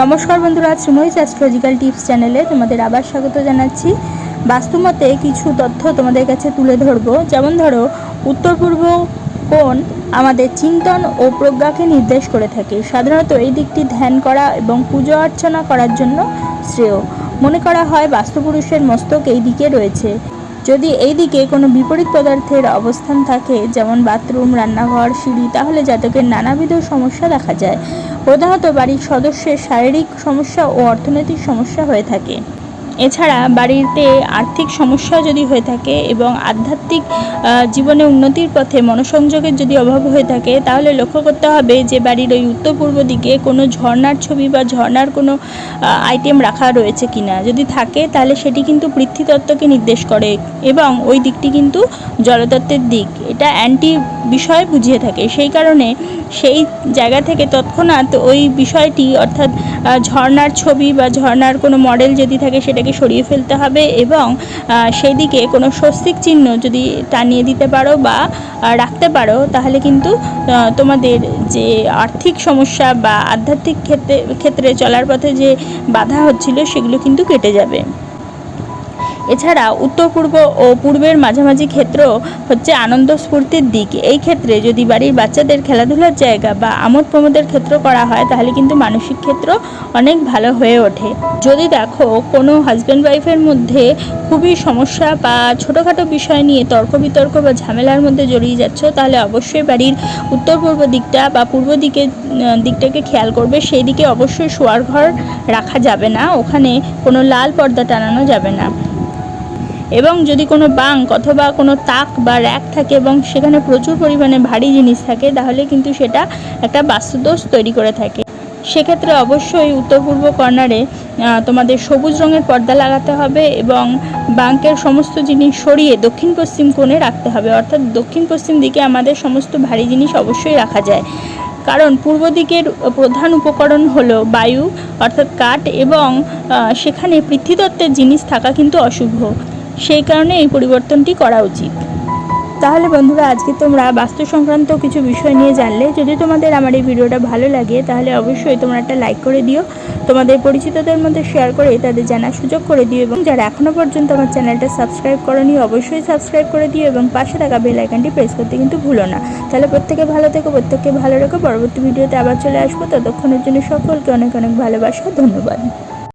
নমস্কার বন্ধুরা শ্রীময়ীস astrological tips চ্যানেলে তোমাদের আবার স্বাগত জানাচ্ছি। বাস্তুমতে কিছু তথ্য তোমাদের কাছে তুলে ধরবো। যেমন ধরো, উত্তর পূর্ব কোণ আমাদের চিন্তন ও প্রজ্ঞাকে নির্দেশ করে থাকে। সাধারণত এই দিকটি ধ্যান করা এবং পুজো অর্চনা করার জন্য শ্রেয়। মনে করা হয় বাস্তুপুরুষের মস্তক এই দিকে রয়েছে। যদি এই দিকে কোনো বিপরীত পদার্থের অবস্থান থাকে, যেমন বাথরুম, রান্নাঘর, সিঁড়ি, তাহলে জাতকের নানাবিধ সমস্যা দেখা যায়। প্রধানত বাড়ির সদস্যের শারীরিক সমস্যা ও অর্থনৈতিক সমস্যা হয়ে থাকে। এছাড়া বাড়িতে আর্থিক সমস্যা যদি হয়ে থাকে এবং আধ্যাত্মিক জীবনে উন্নতির পথে মনোসংযোগের যদি অভাব হয়ে থাকে, তাহলে লক্ষ্য করতে হবে যে বাড়ির ওই উত্তর পূর্ব দিকে কোনো ঝর্নার ছবি বা ঝর্ণার কোনো আইটেম রাখা রয়েছে কিনা। যদি থাকে, তাহলে সেটি কিন্তু পৃথ্বীতত্ত্বকে নির্দেশ করে এবং ওই দিকটি কিন্তু জলতত্ত্বের দিক। এটা অ্যান্টি বিষয় বুঝিয়ে থাকে। সেই কারণে সেই জায়গা থেকে তৎক্ষণাৎ ওই বিষয়টি, অর্থাৎ ঝর্নার ছবি বা ঝর্নার কোনো মডেল যদি থাকে সেটাকে সরিয়ে ফেলতে হবে এবং সেদিকে কোনো স্বস্তিক চিহ্ন যদি টানিয়ে দিতে পারো বা রাখতে পারো, তাহলে কিন্তু তোমাদের যে আর্থিক সমস্যা বা আধ্যাত্মিক ক্ষেত্রে ক্ষেত্রে চলার পথে যে বাধা হচ্ছিল সেগুলো কিন্তু কেটে যাবে। এছাড়া উত্তর পূর্ব ও পূর্বের মাঝামাঝি ক্ষেত্র হচ্ছে আনন্দ স্ফূর্তির দিক। এই ক্ষেত্রে যদি বাড়ির বাচ্চাদের খেলাধুলার জায়গা বা আমোদ প্রমোদের ক্ষেত্র করা হয়, তাহলে কিন্তু মানসিক ক্ষেত্র অনেক ভালো হয়ে ওঠে। যদি দেখো, কোনো হাজব্যান্ড ওয়াইফের মধ্যে খুবই সমস্যা বা ছোটোখাটো বিষয় নিয়ে তর্ক বিতর্ক বা ঝামেলার মধ্যে জড়িয়ে যাচ্ছ, তাহলে অবশ্যই বাড়ির উত্তর পূর্ব দিকটা বা পূর্ব দিকে দিকটাকে খেয়াল করবে। সেই দিকে অবশ্যই শোয়ার ঘর রাখা যাবে না। ওখানে কোনো লাল পর্দা টানানো যাবে না। এবং যদি কোনো বাঙ্ক অথবা কোনো তাক বা র্যাক থাকে এবং সেখানে প্রচুর পরিমাণে ভারী জিনিস থাকে, তাহলে কিন্তু সেটা একটা বাস্তুদোষ তৈরি করে থাকে। সেক্ষেত্রে অবশ্যই উত্তর পূর্ব কর্নারে তোমাদের সবুজ রঙের পর্দা লাগাতে হবে এবং বাঙ্কের সমস্ত জিনিস সরিয়ে দক্ষিণ পশ্চিম কোণে রাখতে হবে। অর্থাৎ দক্ষিণ পশ্চিম দিকে আমাদের সমস্ত ভারী জিনিস অবশ্যই রাখা যায়। কারণ পূর্ব দিকের প্রধান উপকরণ হলো বায়ু, অর্থাৎ কাঠ এবং সেখানে পৃথ্বীতত্ত্বের জিনিস থাকা কিন্তু অশুভ। সেই কারণে এই পরিবর্তনটি করা উচিত। তাহলে বন্ধুরা, আজকে তোমরা বাস্তু সংক্রান্ত কিছু বিষয় নিয়ে জানলে। যদি তোমাদের আমার এই ভিডিওটা ভালো লাগে, তাহলে অবশ্যই তোমরা একটা লাইক করে দিও। তোমাদের পরিচিতদের মধ্যে শেয়ার করে তাদের জানার সুযোগ করে দিও এবং যারা এখনও পর্যন্ত আমার চ্যানেলটা সাবস্ক্রাইব করনি, অবশ্যই সাবস্ক্রাইব করে দিও এবং পাশে থাকা বেল আইকনটি প্রেস করতে কিন্তু ভুলো না। তাহলে প্রত্যেকে ভালো থেকো, প্রত্যেককে ভালো রেখো। পরবর্তী ভিডিওতে আবার চলে আসব। ততক্ষণের জন্য সকলকে অনেক অনেক ভালোবাসা, ধন্যবাদ।